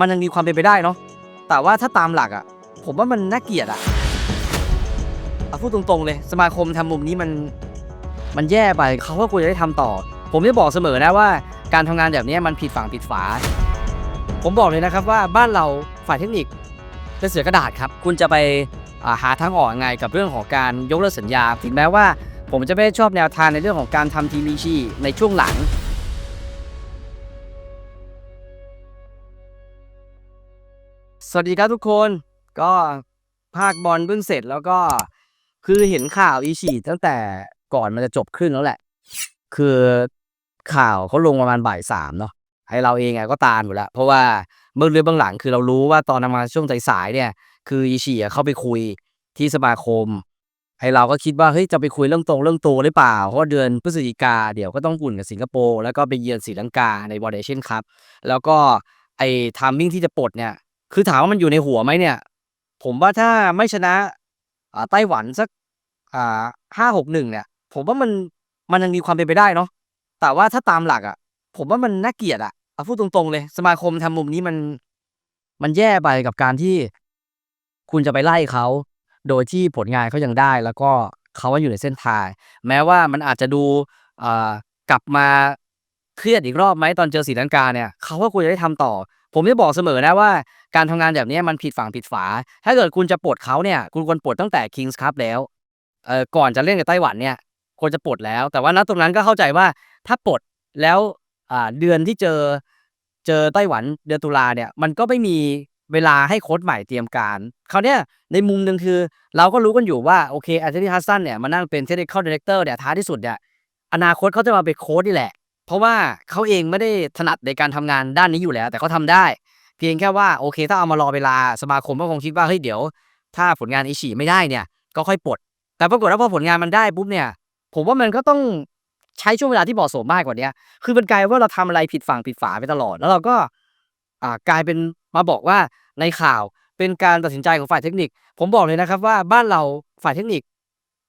มันยังมีความเป็นไปได้เนาะแต่ว่าถ้าตามหลักอะ ผมว่ามันน่าเกลียดอะเอาพูดตรงๆเลยสมาคมทำมุมนี้มันมันแย่ไปเขาก็ควรจะได้ทำต่อ ผมจะบอกเสมอนะว่า การทำงานแบบนี้มันผิดฝั่งผิดฝา ผมบอกเลยนะครับว่าบ้านเราฝ่ายเทคนิคเป็นเสือกระดาษครับ คุณจะไปอ่าหาทางออกไงกับเรื่องของการยกเลิกสัญญา ถึงแม้ว่าผมจะไม่ชอบแนวทางในเรื่องของการทำทีมมีชีในช่วงหลัง สวัสดีครับทุกคนก็ภาคบอลเพิ่งเสร็จแล้วก็คือเห็นข่าวอีฉีตั้งแต่ก่อนมันจะจบครึ่งแล้วแหละ คือข่าวเขาลงประมาณบ่ายสามเนาะให้เราเองก็ตามอยู่แล้ว เพราะว่าเบื้องลึกเบื้องหลังคือเรารู้ว่าตอนทำงาช่วงสายๆเนี่ย คืออีฉีเข้าไปคุยที่สมาคม ให้เราก็คิดว่าเฮ้ยจะไปคุยเรื่องตรงเรื่องตัวหรือเปล่า เพราะเดือนพฤศจิกาเดี๋ยวก็ต้องอุ่นกับสิงคโปร์แล้วก็ไปเยือนศรีลังกาในวอร์เดชั่นครับแล้วก็ไอ้ทามมิ่งที่จะปลดเนี่ย คือถามว่ามันอยู่ในหัวไหมเนี่ย ผมว่าถ้าไม่ชนะอ่าไต้หวันสักอ่าห้าหกหนึ่งเนี่ย ผมว่ามันมันยังมีความเป็นไปได้เนาะแต่ว่าถ้าตามหลักอะ ผมว่ามันน่าเกลียดอะเอาพูดตรงๆเลย สมาคมทำมุมนี้มัน มันแย่ไปกับการที่ คุณจะไปไล่เขา โดยที่ผลงานเขายังได้ แล้วก็เขาว่าอยู่ในเส้นทางแม้ว่ามันอาจจะดูกลับมาเครียดอีกรอบไหมตอนเจอศรีลังกาเนี่ย เขาก็ควรจะได้ทำต่อ ผมจะบอกเสมอนะว่าการทำงานแบบนี้มันผิดฝั่งผิดฝา ถ้าเกิดคุณจะปลดเขาเนี่ย คุณควรปลดตั้งแต่ Kings Cup แล้วเอ่อก่อนจะเล่นกับไต้หวันเนี่ยควรจะปลดแล้ว แต่ว่าณตรงนั้นก็เข้าใจว่าถ้าปลดแล้วอ่าเดือนที่เจอเจอไต้หวันเดือนตุลาเนี่ยมันก็ไม่มีเวลาให้โค้ชใหม่เตรียมการคราวเนี้ยในมุมหนึ่งคือ เราก็รู้กันอยู่ว่าโอเคอาร์เจนติฮัสซันเนี่ยมานั่งเป็นเทคนิคอลดีเลกเตอร์เนี่ยท้ายที่สุดเนี่ยอนาคตเขาจะมาเป็นโค้ชนี่แหละ เพราะว่าเขาเองไม่ได้ถนัดในการทำงานด้านนี้อยู่แล้ว แต่เขาทำได้ เพียงแค่ว่าโอเค ถ้าเอามารอเวลาสมาคมก็คงคิดว่าเฮ้ยเดี๋ยว ถ้าผลงานอิชิไม่ได้เนี่ย ก็ค่อยปลดแต่ปรากฏว่าพอผลงานมันได้ปุ๊บเนี่ย ผมว่ามันก็ต้องใช้ช่วงเวลาที่เหมาะสมมากกว่านี้คือมันกลายว่าเราทำอะไรผิดฝั่งผิดฝาไปตลอด แล้วเราก็อ่ากลายเป็นมาบอกว่าในข่าวเป็นการตัดสินใจของฝ่ายเทคนิค ผมบอกเลยนะครับว่าบ้านเราฝ่ายเทคนิค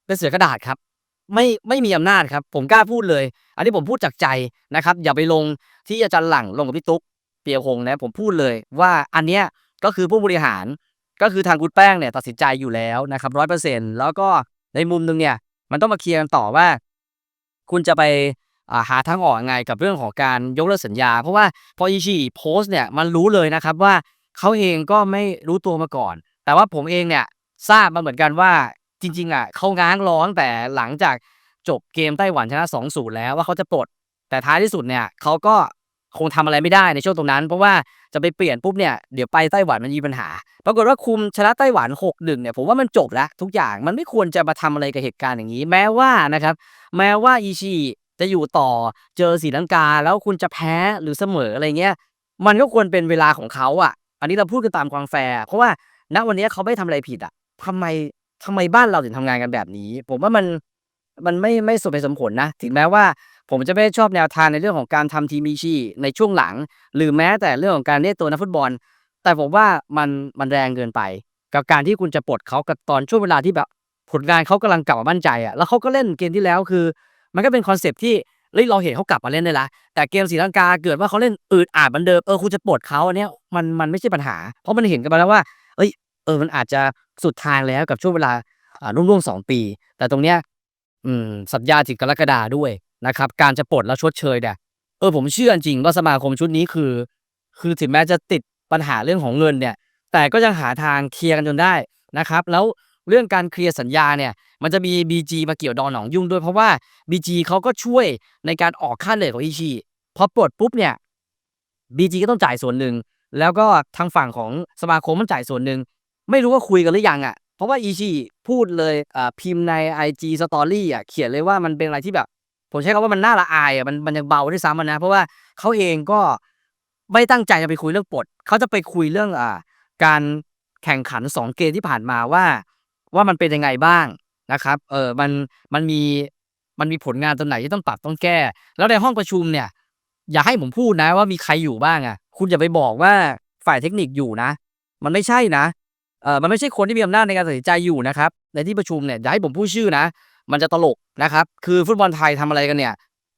เป็นเสือกระดาษครับ ไม่ไม่มีอำนาจครับ ผมกล้าพูดเลย อันนี้ผมพูดจากใจนะครับ อย่าไปลงที่อาจารย์หลังลงกับพี่ตุ๊กเปียคงนะผมพูดเลยว่าอันเนี้ยก็คือผู้บริหารก็คือทางคุณแป้งเนี่ยตัดสินใจอยู่แล้วนะครับร้อยเปอร์เซ็นต์แล้วก็ในมุมหนึงเนี่ยมันต้องมาเคลียร์กันต่อว่า คุณจะไปาหาทางออกยังไงกับเรื่องของการยกเลิกสัญญา เพราะว่าพออิชิโพสต์เนี่ยมันรู้เลยนะครับว่าเขาเองก็ไม่รู้ตัวมาก่อน แต่ว่าผมเองเนี่ยทราบมาเหมือนกันว่า จริง ๆอะเขาง้างร้องแต่หลังจากจบเกมไต้หวันชนะ 2-0 แล้วว่าเขาจะปลด แต่ท้ายที่สุดเนี่ยเขาก็คงทำอะไรไม่ได้ในช่วงตรงนั้น เพราะว่าจะไปเปลี่ยนปุ๊บเนี่ยเดี๋ยวไปไต้หวันมันมีปัญหา ปรากฏว่าคุมชนะไต้หวัน 6-1เนี่ยผมว่ามันจบแล้วทุกอย่างมันไม่ควรจะมาทำอะไรกับเหตุการณ์อย่างนี้ แม้ว่านะครับแม้ว่าอีชีจะอยู่ต่อเจอศรีลังกา แล้วคุณจะแพ้หรือเสมออะไรเงี้ยมันก็ควรเป็นเวลาของเขาอะ อันนี้เราพูดกันตามความแฟร์เพราะว่าณวันนี้เขาไม่ทำอะไรผิดอะทำไม ทำไมบ้านเราถึงทำงานกันแบบนี้ ผมว่ามันมันไม่ไม่สมเหตุสมผลนะ ถึงแม้ว่าผมจะไม่ชอบแนวทางในเรื่องของการทำทีมมีชีในช่วงหลัง หรือแม้แต่เรื่องของการเรียกตัวนักฟุตบอล แต่ผมว่ามันมันแรงเกินไป กับการที่คุณจะปลดเขากับตอนช่วงเวลาที่แบบผลงานเขากำลังกลับมามั่นใจอะแล้วเขาก็เล่นเกมที่แล้วคือ มันก็เป็นคอนเซปที่เราเห็นเขากลับมาเล่นได้ละแต่เกมศรีลังกาเกิดว่าเขาเล่นอืดอาดเหมือนเดิมเออคุณจะปลดเขาอันเนี้ยมันมันไม่ใช่ปัญหา เพราะมันเห็นกันมาแล้วว่าเอ้ย ออมันอาจจะสุดทางแล้วกับช่วงเวลาอ่าร่วมๆสองปี แต่ตรงเนี้ยอืมสัญญาถึงกรกฎาด้วยนะครับ การจะปลดแล้วชดเชยเนี่ยเออผมเชื่อจริงว่าสมาคมชุดนี้คือ คือถึงแม้จะติดปัญหาเรื่องของเงินเนี่ย แต่ก็ยังหาทางเคลียร์กันจนได้นะครับ แล้วเรื่องการเคลียร์สัญญาเนี่ย มันจะมี BG มาเกี่ยวดองหนองยุ่งด้วยเพราะว่า BG เขาก็ช่วยในการออกค่าเหนื่อยของอิชิพอปลดปุ๊บเนี่ย BG ก็ต้องจ่ายส่วนหนึ่ง แล้วก็ทางฝั่งของสมาคมมันจ่ายส่วนหนึ่ง ไม่รู้ว่าคุยกันหรือยังอะ เพราะว่าอิชิพูดเลยอ่าพิมพ์ใน IG Story อะเขียนเลยว่ามันเป็นอะไรที่แบบ ผมใช้คำว่ามันน่าละอายอะมันมันยังเบาด้วยซ้ำนะ เพราะว่าเขาเองก็ไม่ตั้งใจจะไปคุยเรื่องปลดเขาจะไปคุยเรื่องอ่าการแข่งขันสองเกมที่ผ่านมาว่า ว่ามันเป็นยังไงบ้างนะครับ เออมันมันมีมันมีผลงานตรงไหนที่ต้องปรับต้องแก้ แล้วในห้องประชุมเนี่ย อย่าให้ผมพูดนะว่ามีใครอยู่บ้างอะ คุณอย่าไปบอกว่าฝ่ายเทคนิคอยู่นะ มันไม่ใช่นะ เออมันไม่ใช่คนที่มีอำนาจในการตัดสินใจอยู่นะครับ ในที่ประชุมเนี่ยอย่าให้ผมพูดชื่อนะ มันจะตลกนะครับ คือฟุตบอลไทยทำอะไรกันเนี่ย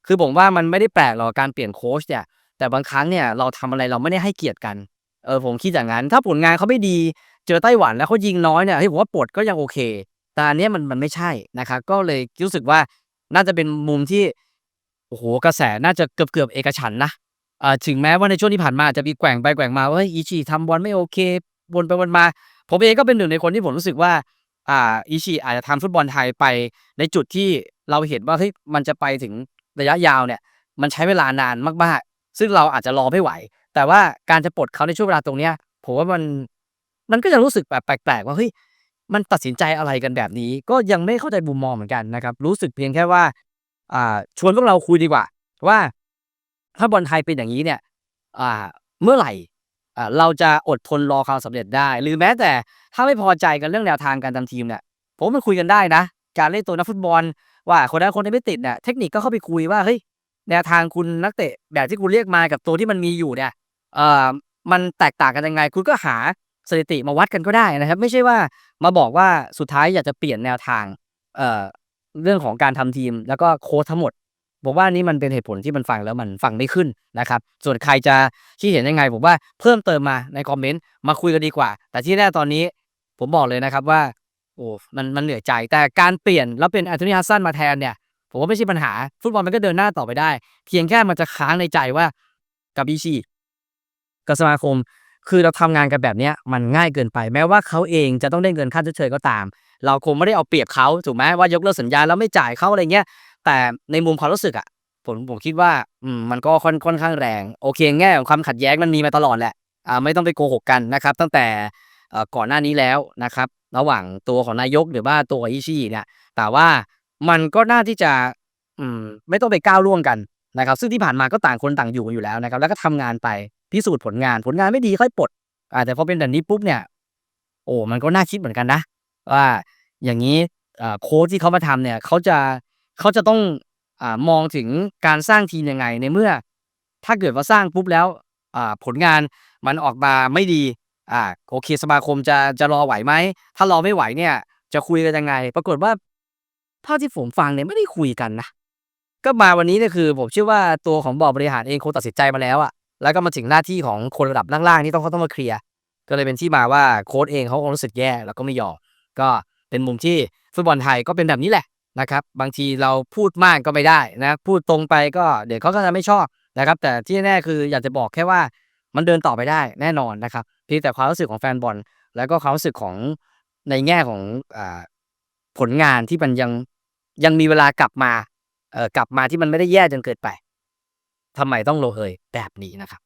คือผมว่ามันไม่ได้แปลกหรอกการเปลี่ยนโค้ชเนี่ย แต่บางครั้งเนี่ยเราทำอะไรเราไม่ได้ให้เกียรติกัน เออผมคิดอย่างนั้น ถ้าผลงานเขาไม่ดี เจอไต้หวันแล้วเขายิงน้อยเนี่ยเฮ้ยผมว่าปลดก็ยังโอเค แต่อันนี้มันมันไม่ใช่นะครับ ก็เลยรู้สึกว่าน่าจะเป็นมุมที่โอ้โหกระแสน่าจะเกือบเกือบเอกฉันนะอ่าถึงแม้ว่าในช่วงที่ผ่านมาจะมีแกว่งไปแกว่งมาว่าอิชิทำบอลไม่โอเควนไปวนมา ผมเองก็เป็นหนึ่งในคนที่ผมรู้สึกว่าอ่าอิชิอาจจะทำฟุตบอลไทยไปในจุดที่เราเห็นว่าเฮ้ยมันจะไปถึงระยะยาวเนี่ย มันใช้เวลานานมากๆ ซึ่งเราอาจจะรอไม่ไหว แต่ว่าการจะปลดเขาในช่วงเวลาตรงเนี้ยผมว่ามันมันก็จะรู้สึกแบบแปลกๆว่าเฮ้ยมันตัดสินใจอะไรกันแบบนี้ ก็ยังไม่เข้าใจมุมมองเหมือนกันนะครับ รู้สึกเพียงแค่ว่าอ่าชวนพวกเราคุยดีกว่า ว่าถ้าบอลไทยเป็นอย่างนี้เนี่ยอ่าเมื่อไหร่ เราจะอดทนรอความสำเร็จได้ หรือแม้แต่ถ้าไม่พอใจกันเรื่องแนวทางการทำทีมเนี่ยผมมันคุยกันได้นะ การเล่นตัวนักฟุตบอล ว่าคนนั้นคนนี้ไม่ติดเนี่ยเทคนิคก็เข้าไปคุยว่าเฮ้ยแนวทางคุณนักเตะแบบที่คุณเรียกมากับตัวที่มันมีอยู่เนี่ยเอ่อมันแตกต่างกันยังไง คุณก็หาสถิติมาวัดกันก็ได้นะครับ ไม่ใช่ว่ามาบอกว่าสุดท้ายอยากจะเปลี่ยนแนวทางเอ่อเรื่องของการทำทีม แล้วก็โค้ชทั้งหมด ผมว่านี่มันเป็นเหตุผลที่มันฟังแล้วมันฟังไม่ขึ้นนะครับ ส่วนใครจะคิดเห็นยังไงผมว่าเพิ่มเติมมาในคอมเมนต์มาคุยกันดีกว่า แต่ที่แน่ตอนนี้ผมบอกเลยนะครับว่าโอ้มันมันเหนื่อยใจแต่การเปลี่ยนแล้วเป็นแอนโทนีฮัสซันมาแทนเนี่ยผมว่าไม่ใช่ปัญหา ฟุตบอลมันก็เดินหน้าต่อไปได้ เพียงแค่มันจะค้างในใจว่ากับบีชีกับสมาคม คือเราทำงานกันแบบนี้มันง่ายเกินไป แม้ว่าเขาเองจะต้องได้เงินค่าชดเชยก็ตาม เราคงไม่ได้เอาเปรียบเขาถูกไหมว่ายกเลิกสัญญาแล้วไม่จ่ายเขาอะไรเงี้ย แต่ในมุมความรู้สึกอะผมผมคิดว่าอืมมันก็ค่อนค่อนข้างแรง โอเคแง่ของความขัดแย้งมันมีมาตลอดแหละอ่าไม่ต้องไปโกหกกันนะครับ ตั้งแต่ก่อนหน้านี้แล้วนะครับ ระหว่างตัวของนายกหรือว่าตัวอิชิเนี่ยแต่ว่ามันก็น่าที่จะอืมไม่ต้องไปก้าวล่วงกันนะครับ ซึ่งที่ผ่านมาก็ต่างคนต่างอยู่กันอยู่แล้วนะครับ แล้วก็ทำงานไปพิสูจน์ผลงานผลงานไม่ดีค่อยปลดอ่าแต่พอเป็นแบบนี้ปุ๊บเนี่ย โอ้มันก็น่าคิดเหมือนกันนะ ว่าอย่างนี้โค้ชที่เขามาทำเนี่ยเขาจะ เขาจะต้องอมองถึงการสร้างทีมยังไงในเมื่อ ถ้าเกิดว่าสร้างปุ๊บแล้วผลงานมันออกมาไม่ดีอ่าโอเคสมาคมจะจะรอไหวไหม ถ้ารอไม่ไหวเนี่ย จะคุยกันยังไง ปรากฏว่าเท่าที่ผมฟังเนี่ยไม่ได้คุยกันนะ ก็มาวันนี้เนี่ยคือ ผมเชื่อว่าตัวของบอร์ดบริหารเองคงตัดสินใจมาแล้วอะแล้วก็มาถึงหน้าที่ของคนระดับล่างๆที่ต้องเขาต้องมาเคลียร์ก็เลยเป็นที่มาว่าโค้ชเองเขาคงรู้สึกแย่แล้วก็ไม่ยอมก็เป็นมุมที่ฟุตบอลไทยก็เป็นแบบนี้แหละ นะครับ บางทีเราพูดมากก็ไม่ได้นะ พูดตรงไปก็เดี๋ยวเขาก็จะไม่ชอบนะครับ แต่ที่แน่คืออยากจะบอกแค่ว่ามันเดินต่อไปได้แน่นอนนะครับเพียงแต่ความรู้สึกของแฟนบอลแล้วก็ความรู้สึกของในแง่ของอผลงานที่มันยังยังมีเวลากลับมาเอ่อกลับมาที่มันไม่ได้แย่จนเกินไปทำไมต้องโลเฮยแบบนี้นะครับ